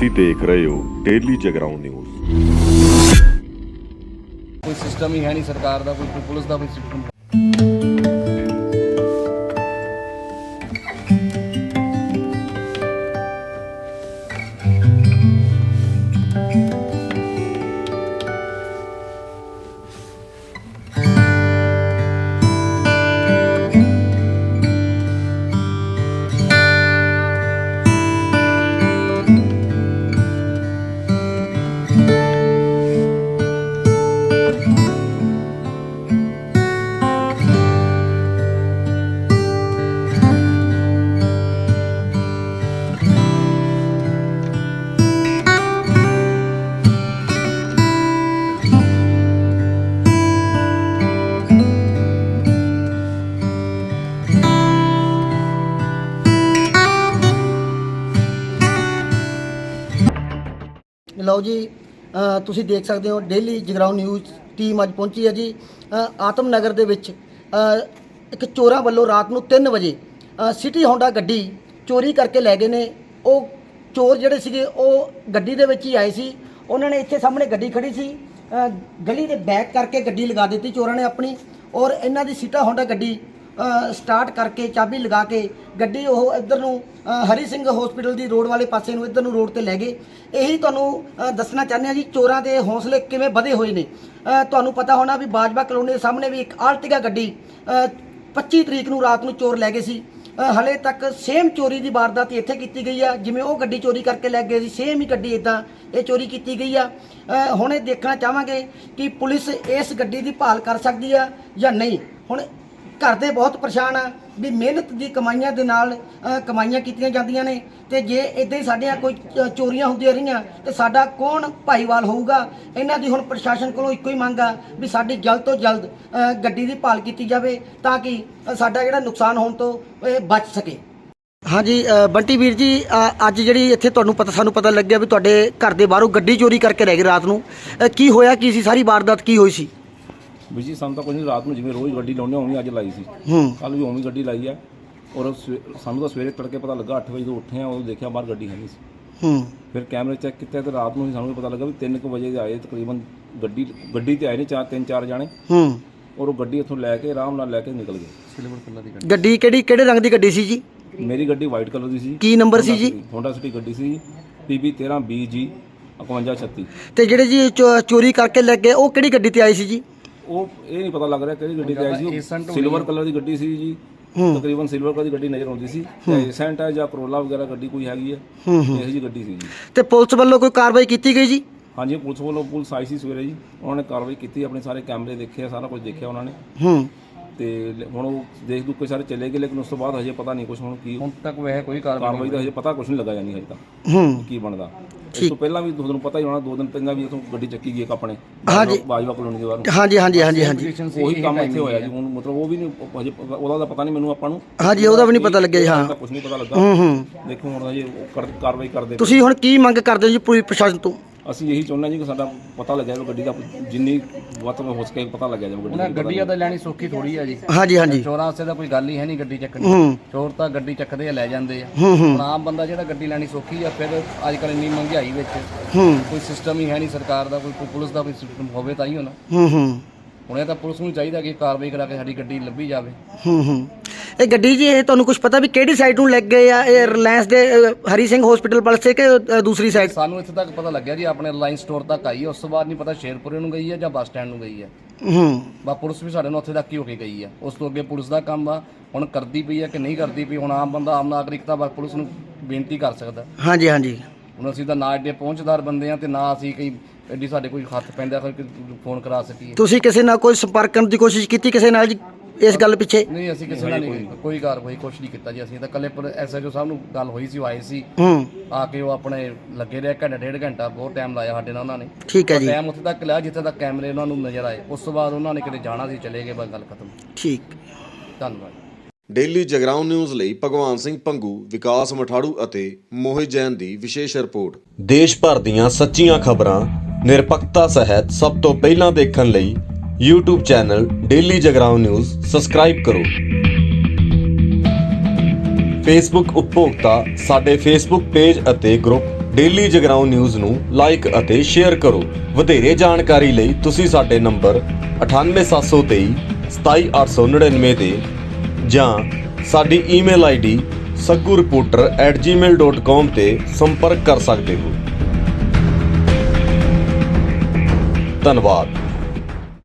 ਤੁਸੀਂ ਦੇਖ ਰਹੇ ਹੋ ਡੇਲੀ ਜਗਰਾਉਂ ਨਿਊਜ਼ ਕੋਈ ਸਿਸਟਮ ਹੀ ਹੈ ਨਹੀਂ ਸਰਕਾਰ ਦਾ, ਕੋਈ ਕੋਈ ਪੁਲਿਸ ਦਾ, ਕੋਈ ਲਓ ਜੀ ਤੁਸੀਂ ਦੇਖ ਸਕਦੇ ਹੋ ਡੇਲੀ ਜਗਰਾਉਂ ਨਿਊਜ਼ ਟੀਮ ਅੱਜ ਪਹੁੰਚੀ ਹੈ ਜੀ। ਆਤਮ ਨਗਰ ਦੇ ਵਿੱਚ ਇੱਕ ਚੋਰਾਂ ਵੱਲੋਂ ਰਾਤ ਨੂੰ 3 ਵਜੇ ਅ, ਸਿਟੀ ਹੋਂਡਾ ਗੱਡੀ ਚੋਰੀ ਕਰਕੇ ਲੈ ਗਏ ਨੇ। ਉਹ ਚੋਰ ਜਿਹੜੇ ਸੀਗੇ ਉਹ ਗੱਡੀ ਦੇ ਵਿੱਚ ਹੀ ਆਏ ਸੀ। ਉਹਨਾਂ ਨੇ ਇੱਥੇ ਸਾਹਮਣੇ ਗੱਡੀ ਖੜੀ ਸੀ। ਗਲੀ ਦੇ ਬੈਕ ਕਰਕੇ ਗੱਡੀ ਲਗਾ ਦਿੱਤੀ ਚੋਰਾਂ ਨੇ ਆਪਣੀ। ਔਰ ਇਹਨਾਂ ਦੀ ਸੀਟਾ ਹੋਂਡਾ ਗੱਡੀ ਸਟਾਰਟ ਕਰਕੇ ਚਾਬੀ ਲਗਾ ਕੇ ਗੱਡੀ ਉਹ ਇੱਧਰ ਨੂੰ ਹਰੀ ਸਿੰਘ ਹਸਪੀਟਲ ਦੀ ਰੋਡ ਵਾਲੇ ਪਾਸੇ ਨੂੰ ਇੱਧਰ ਨੂੰ ਰੋਡ ਤੇ ਲੈ ਗਏ। ਇਹੀ ਤੁਹਾਨੂੰ ਦੱਸਣਾ ਚਾਹੁੰਦੇ ਆ ਜੀ ਚੋਰਾਂ ਦੇ ਹੌਸਲੇ ਕਿਵੇਂ ਵਧੇ ਹੋਏ ਨੇ। ਤੁਹਾਨੂੰ ਪਤਾ ਹੋਣਾ ਵੀ ਬਾਜਵਾ ਕਲੋਨੀ ਦੇ ਸਾਹਮਣੇ ਵੀ ਇੱਕ ਆਰਟਿਗਾ ਗੱਡੀ ਅ, 25 ਤਰੀਕ ਨੂੰ ਰਾਤ ਨੂੰ ਚੋਰ ਲੈ ਗਏ ਸੀ। ਅ, ਹਲੇ ਤੱਕ ਸੇਮ ਚੋਰੀ ਦੀ ਵਾਰਦਾਤ ਇੱਥੇ ਕੀਤੀ ਗਈ ਆ ਜਿਵੇਂ ਉਹ ਗੱਡੀ ਚੋਰੀ ਕਰਕੇ ਲੈ ਗਏ ਸੀ ਸੇਮ ਹੀ ਗੱਡੀ ਇਦਾਂ ਇਹ ਚੋਰੀ ਕੀਤੀ ਗਈ ਆ। ਹੁਣ ਇਹ ਦੇਖਣਾ ਚਾਹਾਂਗੇ ਕਿ ਪੁਲਿਸ ਇਸ ਗੱਡੀ ਦੀ ਭਾਲ ਕਰ ਸਕਦੀ ਆ ਜਾਂ ਨਹੀਂ। ਹੁਣ ਘਰ ਦੇ ਬਹੁਤ ਪਰੇਸ਼ਾਨ ਆ ਵੀ ਮਿਹਨਤ ਦੀ ਕਮਾਈਆਂ ਦੇ ਨਾਲ ਅ, ਕਮਾਈਆਂ ਕੀਤੀਆਂ ਜਾਂਦੀਆਂ ਨੇ। ਤੇ ਜੇ ਇਦਾਂ ਹੀ ਸਾਡੀਆਂ ਕੋਈ ਅ, ਚੋਰੀਆਂ ਹੁੰਦੀਆਂ ਰਹੀਆਂ ਤੇ ਸਾਡਾ ਕੌਣ ਭਾਈਵਾਲ ਹੋਊਗਾ? ਇਹਨਾਂ ਦੀ ਹੁਣ ਪ੍ਰਸ਼ਾਸਨ ਕੋਲੋਂ ਇੱਕੋ ਹੀ ਮੰਗ ਆ ਵੀ ਸਾਡੀ ਜਲਦ ਤੋਂ ਜਲਦ ਅ, ਗੱਡੀ ਦੀ ਭਾਲ ਕੀਤੀ ਜਾਵੇ ਤਾਂ ਕਿ ਅ, ਸਾਡਾ ਜਿਹੜਾ ਨੁਕਸਾਨ ਹੋਣ ਤੋਂ ਇਹ ਬਚ ਸਕੇ। ਹਾਂਜੀ ਅ, ਬੰਟੀ ਵੀਰ ਜੀ ਅ, ਅੱਜ ਜਿਹੜੀ ਇੱਥੇ ਤੁਹਾਨੂੰ ਪਤਾ ਸਾਨੂੰ ਪਤਾ ਲੱਗਿਆ ਵੀ ਤੁਹਾਡੇ ਘਰ ਦੇ ਬਾਹਰੋਂ ਗੱਡੀ ਚੋਰੀ ਕਰਕੇ ਲੈ ਗਏ ਰਾਤ ਨੂੰ। ਅ, ਕੀ ਹੋਇਆ ਕੀ ਸੀ? ਸਾਰੀ ਵਾਰਦਾਤ ਕੀ ਹੋਈ ਸੀ? ਵੀ ਜੀ ਸਾਨੂੰ ਤਾਂ ਕੋਈ ਨਹੀਂ ਰਾਤ ਨੂੰ ਜਿਵੇਂ ਰੋਜ਼ ਗੱਡੀ ਲਾਉਂਦੇ ਉਵੇਂ ਅੱਜ ਲਾਈ ਸੀ। ਹੂੰ। ਕੱਲ ਵੀ ਉਵੇਂ ਗੱਡੀ ਲਾਈ ਆ। ਔਰ ਸਵੇ- ਸਾਨੂੰ ਤਾਂ ਸਵੇਰੇ ਤੜਕੇ ਪਤਾ ਲੱਗਾ 8 ਵਜੇ ਤੋਂ ਉੱਠੇ ਆ ਉਦੋਂ ਦੇਖਿਆ ਬਾਹਰ ਗੱਡੀ ਹੈ ਨਹੀਂ ਸੀ। ਹੂੰ। ਫਿਰ ਕੈਮਰੇ ਚੈੱਕ ਕੀਤੇ ਤੇ ਰਾਤ ਨੂੰ ਹੀ ਸਾਨੂੰ ਪਤਾ ਲੱਗਾ ਵੀ 3 ਵਜੇ ਦੇ ਆਏ ਤਕਰੀਬਨ ਗੱਡੀ ਗੱਡੀ ਤੇ ਆਏ ਨੇ ਚਾਰ ਤਿੰਨ ਚਾਰ ਜਾਣੇ। ਹੂੰ। ਔਰ ਉਹ ਗੱਡੀ ਉੱਥੋਂ ਲੈ ਕੇ ਆਰਾਮ ਨਾਲ ਲੈ ਕੇ ਨਿਕਲ ਗਏ। ਗੱਡੀ। ਕਿਹੜੀ ਕਿਹੜੇ ਰੰਗ ਦੀ ਗੱਡੀ ਸੀ ਜੀ? ਮੇਰੀ ਗੱਡੀ ਵਾਈਟ ਕਲਰ ਦੀ ਸੀ। ਕੀ ਨੰਬਰ ਸੀ ਜੀ? ਹੋਂਡਾ ਸਿਟੀ ਗੱਡੀ ਸੀ। PB 13 BG 5136 ਤੇ ਜਿਹੜੇ ਜੀ ਚੋ- ਚੋਰੀ ਕਰਕੇ ਲੈ ਗਏ ਉਹ ਕਿਹੜੀ ਗੱਡੀ ਤੇ ਆਏ ਸੀ ਜੀ? ਉਹ ਇਹ ਨਹੀਂ ਪਤਾ ਲੱਗ ਰਿਹਾ ਕਿਹੜੀ ਗੱਡੀ ਤੇ ਆਈ ਸੀ। ਸਿਲਵਰ ਕਲਰ ਦੀ ਗੱਡੀ ਸੀ ਜੀ। ਤਕਰੀਬਨ ਸਿਲਵਰ ਕਲਰ ਦੀ ਗੱਡੀ ਨਜ਼ਰ ਆਉਂਦੀ ਸੀ। ਤੇ ਏਸੈਂਟ ਹੈ ਜਾਂ ਕਰੋਲਾ ਵਗੈਰਾ ਗੱਡੀ ਕੋਈ ਹੈਗੀ ਹੈ ਇਹੋ ਜੀ ਗੱਡੀ ਸੀ ਜੀ। ਤੇ ਪੁਲਿਸ ਵੱਲੋਂ ਕੋਈ ਕਾਰਵਾਈ ਕੀਤੀ ਗਈ ਜੀ? ਹਾਂਜੀ ਪੁਲਿਸ ਵੱਲੋਂ ਪੁਲਿਸ ਆਈ ਸੀ ਸਵੇਰੇ ਜੀ। ਉਹਨਾਂ ਨੇ ਕਾਰਵਾਈ ਕੀਤੀ ਆਪਣੇ ਸਾਰੇ ਕੈਮਰੇ ਦੇਖੇ ਸਾਰਾ ਕੁਝ ਦੇਖਿਆ ਉਹਨਾਂ ਨੇ। ਹੂੰ। ਤੇ ਹੁਣ ਉਹ ਦੇਖ ਦੂ ਕੇ ਸਾਰੇ ਚਲੇ ਗਏ ਲੇਕਿਨ ਉਸ ਤੋਂ ਬਾਅਦ ਹਜੇ ਪਤਾ ਨਹੀਂ ਕੁਝ ਹੁਣ ਕੀ ਹੁਣ ਤੱਕ ਵੈਸੇ ਕੋਈ ਕਾਰਵਾਈ ਕਾਰਵਾਈ ਦਾ ਹਜੇ ਪਤਾ ਕੁਝ ਨਹੀਂ ਲੱਗਾ ਜਾਨੀ ਹਜੇ ਤੱਕ ਹੂੰ। ਕੀ ਬਣਦਾ। ਇਸ ਤੋਂ ਪਹਿਲਾਂ ਵੀ ਤੁਹਾਨੂੰ ਪਤਾ ਹੀ ਹੋਣਾ ਦੋ ਦਿਨ ਪਹਿਲਾਂ ਵੀ ਇਥੋਂ ਗੱਡੀ ਚੱਕੀ ਗਈ ਇੱਕ ਆਪਣੇ। ਹਾਂਜੀ। ਬਾਜਵਾ ਕਲੋਨੀ ਦੇ ਬਾਹਰੋਂ ਹਾਂਜੀ ਹਾਂਜੀ ਹਾਂਜੀ ਹਾਂਜੀ। ਉਹੀ ਕੰਮ ਇੱਥੇ ਹੋਇਆ। ਜੀ। ਹੁਣ ਮਤਲਬ ਉਹ ਵੀ ਨਹੀਂ ਹਜੇ ਪਤਾ- ਉਹਦਾ ਤਾਂ ਪਤਾ ਨਹੀਂ ਮੈਨੂੰ ਆਪਾਂ ਨੂੰ। ਹਾਂਜੀ ਉਹਦਾ ਵੀ ਨਹੀਂ ਪਤਾ ਲੱਗਿਆ ਜੀ ਹਾਂ। ਕੁਝ ਨਹੀਂ ਪਤਾ ਲੱਗਾ। ਹੂੰ ਹੂੰ। ਦੇਖੋ ਹੁਣ ਹਜੇ ਉਹ ਕਰ- ਕਾਰਵਾਈ ਕਰਦੇ। ਤੁਸੀਂ ਹੁਣ ਕੀ ਮੰਗ ਕਰਦੇ ਹੋ ਜੀ ਪੁਲਿਸ ਪ੍ਰਸ਼ਾਸਨ ਤੋਂ? ਅਸੀਂ ਇਹੀ ਚਾਹੁੰਦੇ ਹਾਂ ਜੀ ਕਿ ਸਾਡਾ ਪਤਾ ਲੱਗਿਆ ਜਾਵੇ ਗੱਡੀ ਦਾ ਜਿੰਨੀ ਵੱਧ ਹੋ ਸਕੇ ਪਤਾ ਲੱਗਿਆ ਜਾਵੇ ਗੱਡੀ ਉਹਨਾਂ ਦਾ ਗੱਡੀਆਂ ਤਾਂ ਲੈਣੀ ਸੌਖੀ ਥੋੜੀ ਆ ਜੀ। ਹਾਂਜੀ ਹਾਂਜੀ। ਚੋਰਾਂ ਵਾਸਤੇ ਤਾਂ ਕੋਈ ਗੱਲ ਹੀ ਹੈ ਨਹੀਂ ਗੱਡੀ ਚੱਕਣੀ। ਚੋਰ ਤਾਂ ਗੱਡੀ ਚੱਕਦੇ ਆ ਲੈ ਜਾਂਦੇ ਆ। ਹੂੰ ਹੂੰ। ਹੁਣ ਆਮ ਬੰਦਾ ਜਿਹੜਾ ਗੱਡੀ ਲੈਣੀ ਸੌਖੀ ਆ ਫਿਰ ਅੱਜ ਕੱਲ ਇੰਨੀ ਮਹਿੰਗਾਈ ਵਿੱਚ ਕੋਈ ਸਿਸਟਮ ਹੀ ਹੈ ਨਹੀਂ ਸਰਕਾਰ ਦਾ ਕੋਈ ਪੁਲਿਸ ਦਾ ਕੋਈ ਸਿਸਟਮ ਹੋਵੇ ਤਾਂ ਹੀ ਹੋਣਾ। ਹੂੰ ਹੂੰ। ਹੁਣ ਇਹ ਤਾਂ ਪੁਲਿਸ ਨੂੰ ਚਾਹੀਦਾ ਕਿ ਕਾਰਵਾਈ ਕਰਾ ਕੇ ਸਾਡੀ ਗੱਡੀ ਲੱਭੀ ਜਾਵੇ। ਹੂੰ ਹੂੰ। ਇਹ ਗੱਡੀ ਜੀ ਇਹ ਤੁਹਾਨੂੰ ਕੁਝ ਪਤਾ ਵੀ ਕਿਹੜੀ ਸਾਈਡ ਨੂੰ ਲੱਗ ਗਏ ਆ? ਇਹ ਰਿਲਾਇੰਸ ਦੇ ਅ, ਹਰੀ ਸਿੰਘ ਹਸਪੀਟਲ ਪਾਸੇ ਕਿ ਅ, ਦੂਸਰੀ ਸਾਈਡ ਸਾਨੂੰ ਇੱਥੇ ਤੱਕ ਪਤਾ ਲੱਗਿਆ ਜੀ ਆਪਣੇ ਰਿਲਾਇੰਸ ਸਟੋਰ ਤੱਕ ਆਈ ਹੈ। ਉਸ ਤੋਂ ਬਾਅਦ ਨਹੀਂ ਪਤਾ ਸ਼ੇਰਪੁਰੇ ਨੂੰ ਗਈ ਹੈ ਜਾਂ ਬੱਸ ਸਟੈਂਡ ਨੂੰ ਗਈ ਹੈ। ਹੂੰ। ਬਾ ਪੁਲਿਸ ਵੀ ਸਾਡੇ ਨਾਲ ਉੱਥੇ ਤੱਕ ਹੀ ਹੋ ਕੇ ਗਈ ਹੈ। ਉਸ ਤੋਂ ਅੱਗੇ ਪੁਲਿਸ ਦਾ ਕੰਮ ਆ। ਹੁਣ ਕਰਦੀ ਪਈ ਹੈ ਕਿ ਨਹੀਂ ਕਰਦੀ ਪਈ ਹੁਣ ਆਮ ਬੰਦਾ ਆਮ ਨਾਗਰਿਕ ਤਾਂ ਬਸ ਪੁਲਿਸ ਨੂੰ ਬੇਨਤੀ ਕਰ ਸਕਦਾ। ਹਾਂਜੀ ਹਾਂਜੀ। ਹੁਣ ਅਸੀਂ ਤਾਂ ਨਾ ਐਡੇ ਪਹੁੰਚਦਾਰ ਬੰਦੇ ਆ ਤੇ ਨਾ ਅਸੀਂ ਕੋਈ ਐਡੀ ਸਾਡੇ ਕੋਈ ਹੱਥ ਪੈਂਦਾ ਕੋਈ ਫੋਨ ਕਰਾ ਸਕੀਏ। ਤੁਸੀਂ ਕਿਸੇ ਨਾਲ ਕੋਈ ਸੰਪਰਕ ਕਰਨ ਦੀ ਕੋਸ਼ਿਸ਼ ਕੀਤੀ ਕਿਸੇ ਨਾਲ ਜੀ? ਇਸ ਗੱਲ ਪਿੱਛੇ? ਨਹੀਂ ਅਸੀਂ ਕਿਸੇ ਨਾਲ ਨਹੀਂ ਕੋਈ ਕਾਰਵਾਈ ਕੁਛ ਨਹੀਂ ਕੀਤਾ ਜੀ। ਅਸੀਂ ਤਾਂ ਕੱਲੇ ਪਰ ਐਸਐਚਓ ਸਾਹਿਬ ਨੂੰ ਗੱਲ ਹੋਈ ਸੀ ਉਹ ਆਏ ਸੀ। ਹੂੰ। ਆ ਕੇ ਉਹ ਆਪਣੇ ਲੱਗੇ ਰਹੇ ਘੰਟਾ ਡੇਢ ਘੰਟਾ ਬਹੁਤ ਟਾਈਮ ਲਾਇਆ ਸਾਡੇ ਨਾਲ ਉਹਨਾਂ ਨੇ। ਠੀਕ ਹੈ ਜੀ। ਟਾਈਮ ਉੱਥੇ ਤੱਕ ਲਿਆ ਜਿੱਥੇ ਤੱਕ ਕੈਮਰੇ ਉਹਨਾਂ ਨੂੰ ਨਜ਼ਰ ਆਏ। ਉਸ ਤੋਂ ਬਾਅਦ ਉਹਨਾਂ ਨੇ ਕਿਤੇ ਜਾਣਾ ਸੀ ਚਲੇ ਗਏ ਬਸ ਗੱਲ ਖਤਮ। ਠੀਕ। ਧੰਨਵਾਦ। ਡੇਲੀ ਜਗਰਾਉਂ ਨਿਊਜ਼ ਲਈ ਭਗਵਾਨ ਸਿੰਘ ਪੰਗੂ ਵਿਕਾਸ ਮਠਾੜੂ ਅਤੇ ਮੋਹਿਤ ਜੈਨ ਦੀ ਵਿਸ਼ੇਸ਼ ਰਿਪੋਰਟ। ਦੇਸ਼ ਭਰ ਦੀਆਂ ਸੱਚੀਆਂ ਖਬਰਾਂ ਨਿਰਪੱਖਤਾ ਸਹਿਤ ਸਭ ਤੋਂ ਪਹਿਲਾਂ ਦੇਖਣ ਲਈ YouTube channel daily Jagraon news subscribe ਕਰੋ। Facebook ਉਪਭੋਗਤਾ ਸਾਡੇ Facebook ਪੇਜ ਅਤੇ ਗਰੁੱਪ ਡੇਲੀ ਜਗਰਾਉਂ ਨਿਊਜ਼ ਨੂੰ ਲਾਈਕ ਅਤੇ ਸ਼ੇਅਰ ਕਰੋ। ਵਧੇਰੇ ਜਾਣਕਾਰੀ ਲਈ ਤੁਸੀਂ ਸਾਡੇ ਨੰਬਰ 98723 27899 ਤੇ ਜਾਂ ਸਾਡੀ ਈਮੇਲ ਆਈਡੀ saggureporter@gmail.com ਤੇ ਸੰਪਰਕ ਕਰ ਸਕਦੇ ਹੋ। ਧੰਨਵਾਦ।